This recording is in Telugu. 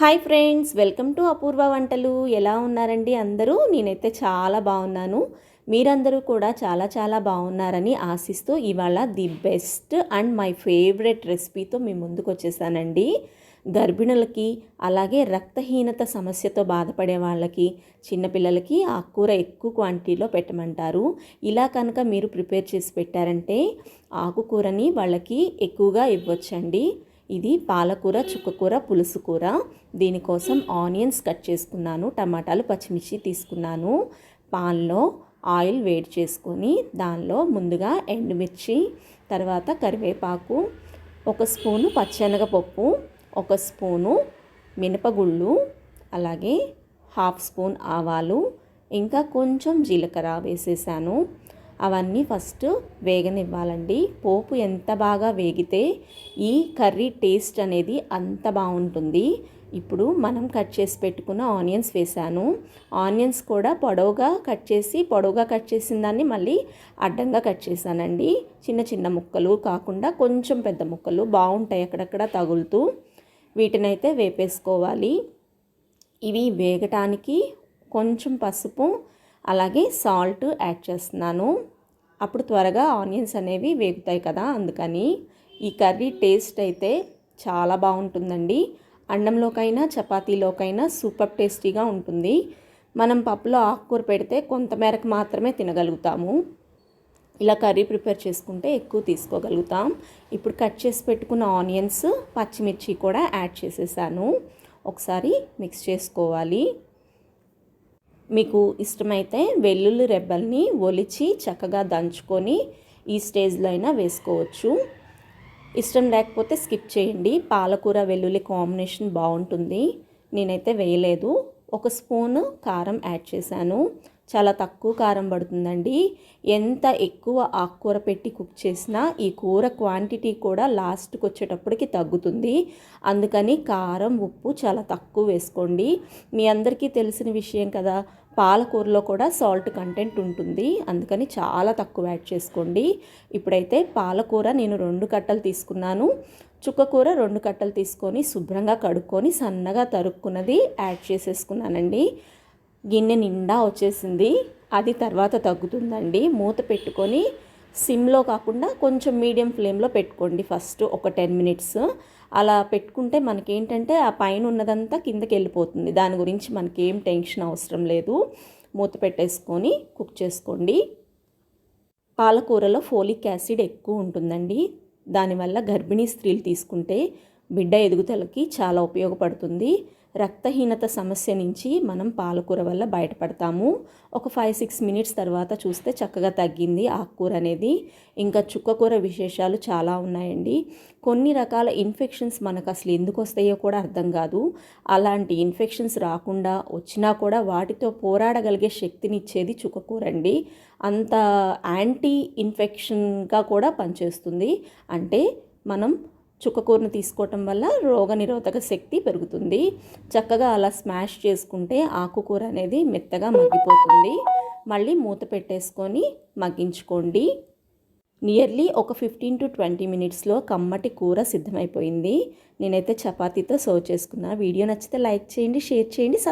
Hi friends welcome to Apoorva వంటలు. ఎలా ఉన్నారండి అందరూ? నేనైతే చాలా బాగున్నాను. మీరందరూ కూడా చాలా చాలా బాగున్నారని ఆశిస్తూ ఇవాళ the best and my favourite రెసిపీతో మీ ముందుకు వచ్చేసానండి గర్భిణులకి అలాగే రక్తహీనత సమస్యతో బాధపడే వాళ్ళకి చిన్నపిల్లలకి ఆ కూర ఎక్కువ క్వాంటిటీలో పెట్టమంటారు. ఇలా కనుక మీరు ప్రిపేర్ చేసి పెట్టారంటే ఆకుకూరని వాళ్ళకి ఎక్కువగా ఇవ్వచ్చండి. ఇది పాలకూర చుక్కకూర పులుసు కూర దీనికోసం ఆనియన్స్ కట్ చేసుకున్నాను టమాటాలు పచ్చిమిర్చి తీసుకున్నాను. పాన్లో ఆయిల్ వేడి చేసుకొని దానిలో ముందుగా ఎండుమిర్చి తర్వాత కరివేపాకు ఒక స్పూను పచ్చెనగపప్పు ఒక స్పూను మినపగుళ్ళు అలాగే హాఫ్ స్పూన్ ఆవాలు ఇంకా కొంచెం జీలకర్ర వేసేసాను. అవన్నీ ఫస్ట్ వేగనివ్వాలండి. పోపు ఎంత బాగా వేగితే ఈ కర్రీ టేస్ట్ అనేది అంత బాగుంటుంది. ఇప్పుడు మనం కట్ చేసి పెట్టుకున్న ఆనియన్స్ వేసాను ఆనియన్స్ కూడా పొడవుగా కట్ చేసి పొడవుగా కట్ చేసిన దాన్ని మళ్ళీ అడ్డంగా కట్ చేశానండి. చిన్న చిన్న ముక్కలు కాకుండా కొంచెం పెద్ద ముక్కలు బాగుంటాయి అక్కడక్కడ తగులుతూ. వీటినైతే వేపేసుకోవాలి. ఇవి వేగటానికి కొంచెం పసుపు అలాగే సాల్ట్ యాడ్ చేస్తున్నాను. అప్పుడు త్వరగా ఆనియన్స్ అనేవి వేగుతాయి కదా అందుకని ఈ కర్రీ టేస్ట్ అయితే చాలా బాగుంటుందండి. అన్నంలోకైనా చపాతీలోకైనా సూపర్ టేస్టీగా ఉంటుంది. మనం పప్పులో ఆకుకూర పెడితే కొంతమేరకు మాత్రమే తినగలుగుతాము. ఇలా కర్రీ ప్రిపేర్ చేసుకుంటే ఎక్కువ తీసుకోగలుగుతాం. ఇప్పుడు కట్ చేసి పెట్టుకున్న ఆనియన్స్ పచ్చిమిర్చి కూడా యాడ్ చేసేసాను. ఒకసారి మిక్స్ చేసుకోవాలి. మీకు ఇష్టమైతే వెల్లుల్లి రెబ్బల్ని ఒలిచి చక్కగా దంచుకొని ఈ స్టేజ్లో అయినా వేసుకోవచ్చు. ఇష్టం లేకపోతే స్కిప్ చేయండి. పాలకూర వెల్లుల్లి కాంబినేషన్ బాగుంటుంది. నేనైతే వేయలేదు. ఒక స్పూన్ కారం యాడ్ చేశాను. చాలా తక్కువ కారం పడుతుందండి. ఎంత ఎక్కువ ఆకుకూర పెట్టి కుక్ చేసినా ఈ కూర క్వాంటిటీ కూడా లాస్ట్కి వచ్చేటప్పటికి తగ్గుతుంది. అందుకని కారం ఉప్పు చాలా తక్కువ వేసుకోండి. మీ అందరికీ తెలిసిన విషయం కదా పాలకూరలో కూడా సాల్ట్ కంటెంట్ ఉంటుంది. అందుకని చాలా తక్కువ యాడ్ చేసుకోండి. ఇప్పుడైతే పాలకూర నేను రెండు కట్టలు తీసుకున్నాను. చుక్కకూర రెండు కట్టలు తీసుకొని శుభ్రంగా కడుక్కొని సన్నగా తరుక్కున్నది యాడ్ చేసేసుకున్నానండి. గిన్నె నిండా వచ్చేసింది. అది తర్వాత తగ్గుతుందండి. మూత పెట్టుకొని సిమ్లో కాకుండా కొంచెం మీడియం ఫ్లేమ్లో పెట్టుకోండి ఫస్ట్ ఒక టెన్ మినిట్స్. అలా పెట్టుకుంటే మనకేంటంటే ఆ పైన ఉన్నదంతా కిందకి వెళ్ళిపోతుంది. దాని గురించి మనకేం టెన్షన్ అవసరం లేదు. మూత పెట్టేసుకొని కుక్ చేసుకోండి. పాలకూరలో ఫోలిక్ యాసిడ్ ఎక్కువ ఉంటుందండి. దానివల్ల గర్భిణీ స్త్రీలు తీసుకుంటే బిడ్డ ఎదుగుదలకి చాలా ఉపయోగపడుతుంది. రక్తహీనత సమస్య నుంచి మనం పాలకూర వల్ల బయటపడతాము. ఒక ఫైవ్ సిక్స్ మినిట్స్ తర్వాత చూస్తే చక్కగా తగ్గింది ఆకుకూర అనేది. ఇంకా చుక్కకూర విశేషాలు చాలా ఉన్నాయండి. కొన్ని రకాల ఇన్ఫెక్షన్స్ మనకు అసలు ఎందుకు వస్తాయో కూడా అర్థం కాదు. అలాంటి ఇన్ఫెక్షన్స్ రాకుండా వచ్చినా కూడా వాటితో పోరాడగలిగే శక్తిని ఇచ్చేది చుక్కకూర అండి. అంత యాంటీ ఇన్ఫెక్షన్గా కూడా పనిచేస్తుంది. అంటే మనం చుక్కకూరను తీసుకోవటం వల్ల రోగనిరోధక శక్తి పెరుగుతుంది. చక్కగా అలా స్మాష్ చేసుకుంటే ఆకుకూర అనేది మెత్తగా మగ్గిపోతుంది. మళ్ళీ మూత పెట్టేసుకొని మగ్గించుకోండి. నియర్లీ ఒక ఫిఫ్టీన్ టు ట్వంటీ మినిట్స్లో కమ్మటి కూర సిద్ధమైపోయింది. నేనైతే చపాతీతో సర్వ్ చేసుకున్నా. వీడియో నచ్చితే లైక్ చేయండి షేర్ చేయండి